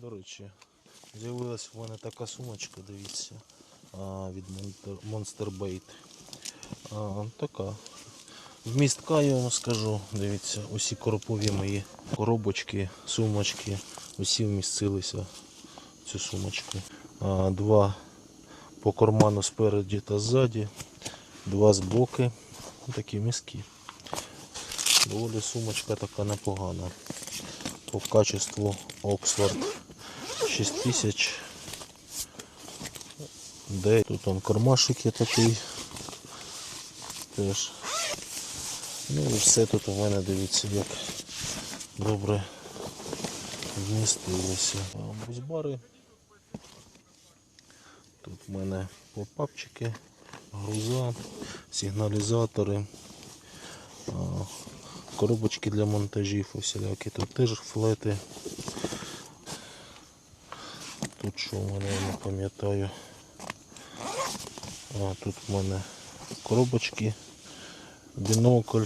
до речі, з'явилась в мене така сумочка, дивіться, від Monster- Bait. Така. Вмістка я вам скажу, дивіться, усі коропові мої коробочки, сумочки, усі вмістилися в цю сумочку. Два по карману спереді та ззаді, два з боки. Такі міські. Доволі сумочка така непогана. По качеству Oxford 6000. Де тут он кармашик є такий. Теж. Ну і все тут у мене дивіться як добре вмістилося. Бузьбари. Тут в мене попапчики, груза, сигналізатори, коробочки для монтажів усілякі, тут теж флети. Тут що в мене я не пам'ятаю. А, тут в мене коробочки, бінокль.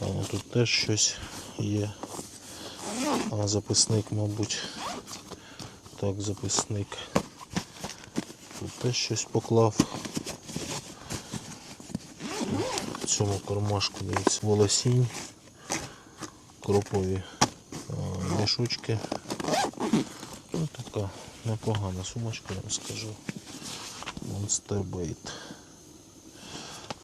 А, тут теж щось є. А, записник, мабуть. Так, записник. Тут теж щось поклав. В цьому кармашку дивіться волосінь, кропові мішочки. Ось така непогана сумочка, я вам скажу. Bait.